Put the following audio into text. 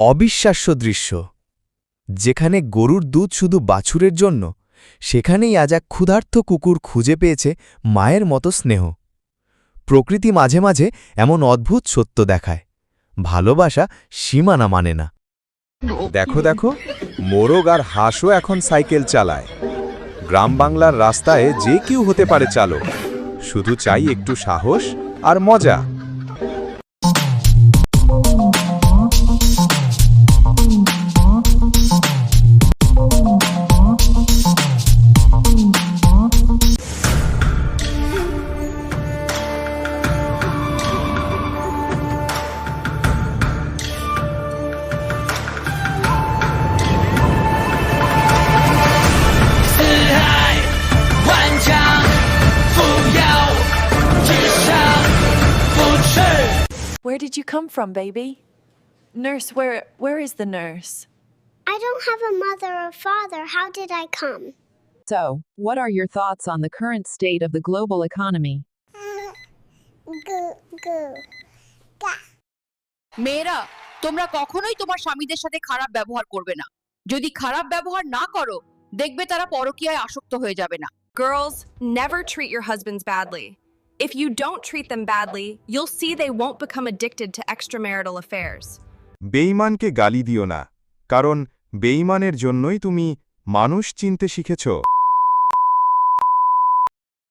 অবিশ্বাস্য দৃশ্য। যেখানে গরুর দুধ শুধু বাছুরের জন্য, সেখানেই আজ এক ক্ষুধার্ত কুকুর খুঁজে পেয়েছে মায়ের মতো স্নেহ। প্রকৃতি মাঝে মাঝে এমন অদ্ভুত সত্য দেখায়, ভালোবাসা সীমানা মানে না। দেখো দেখো, মোরগ আর হাঁসও এখন সাইকেল চালায়। গ্রাম বাংলার রাস্তায় যে কেউ হতে পারে চালক। শুধু চাই একটু সাহস আর মজা। Where did you come from, baby? Nurse, where where is the nurse? I don't have a mother or father. How did I come? So, what are your thoughts on the current state of the global economy? Goo goo. Ga. মেয়েরা তোমরা কখনোই তোমার স্বামীদের সাথে খারাপ ব্যবহার করবে না যদি খারাপ ব্যবহার না করো দেখবে তারা পরকীয়ায় আসক্ত হয়ে যাবে না Girls, never treat your husbands badly. If you don't treat them badly, you'll see they won't become addicted to extramarital affairs. বেইমানকে গালি দিও না কারণ বেইমানের জন্যই তুমি মানুষ চিনতে শিখেছ